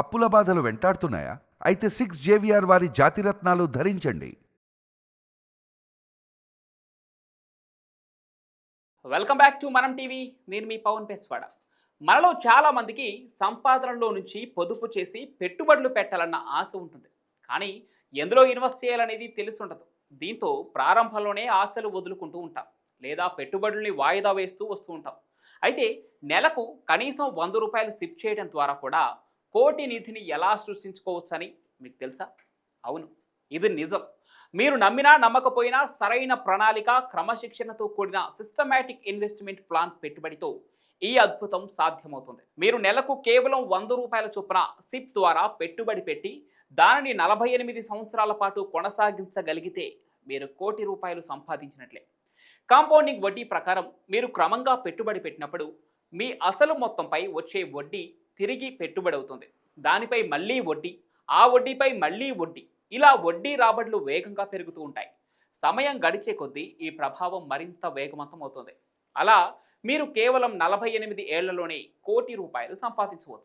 అప్పుల బాధలు వెంటాడుతున్నాయా? అయితే సిక్స్ జేవిఆర్ వారి జాతిరత్నాలు ధరించండి. Welcome back to Manam TV నేను మీ పవన్ పేస్వాడ. మనలో చాలా మందికి సంపాదనలో నుంచి పొదుపు చేసి పెట్టుబడులు పెట్టాలన్న ఆశ ఉంటుంది. కానీ ఎందులో ఇన్వెస్ట్ చేయాలనేది తెలిసి ఉండదు దీంతో ప్రారంభంలోనే ఆశలు వదులుకుంటూ ఉంటాం. లేదా పెట్టుబడుల్ని వాయిదా వేస్తూ వస్తూ ఉంటాం. అయితే నెలకు కనీసం వంద రూపాయలు సిప్ చేయడం ద్వారా కూడా కోటి నిధిని ఎలా సృష్టించుకోవచ్చని మీకు తెలుసా? అవును ఇది నిజం. మీరు నమ్మినా నమ్మకపోయినా సరైన ప్రణాళిక క్రమశిక్షణతో కూడిన సిస్టమేటిక్ ఇన్వెస్ట్మెంట్ ప్లాన్ పెట్టుబడితో ఈ అద్భుతం సాధ్యమవుతుంది. మీరు నెలకు కేవలం వంద రూపాయల చొప్పున సిప్ ద్వారా పెట్టుబడి పెట్టి దానిని నలభై ఎనిమిది సంవత్సరాల పాటు కొనసాగించగలిగితే మీరు కోటి రూపాయలు సంపాదించినట్లే. కాంపౌండింగ్ వడ్డీ ప్రకారం మీరు క్రమంగా పెట్టుబడి పెట్టినప్పుడు మీ అసలు మొత్తంపై వచ్చే వడ్డీ తిరిగి పెట్టుబడి అవుతుంది దానిపై మళ్ళీ వడ్డీ ఆ వడ్డీపై మళ్ళీ వడ్డీ ఇలా వడ్డీ రాబడులు వేగంగా పెరుగుతూ ఉంటాయి. సమయం గడిచే కొద్దీ ఈ ప్రభావం మరింత వేగవంతం అవుతుంది. అలా మీరు కేవలం నలభై ఎనిమిది ఏళ్ళలోనే కోటి రూపాయలు సంపాదించవచ్చు.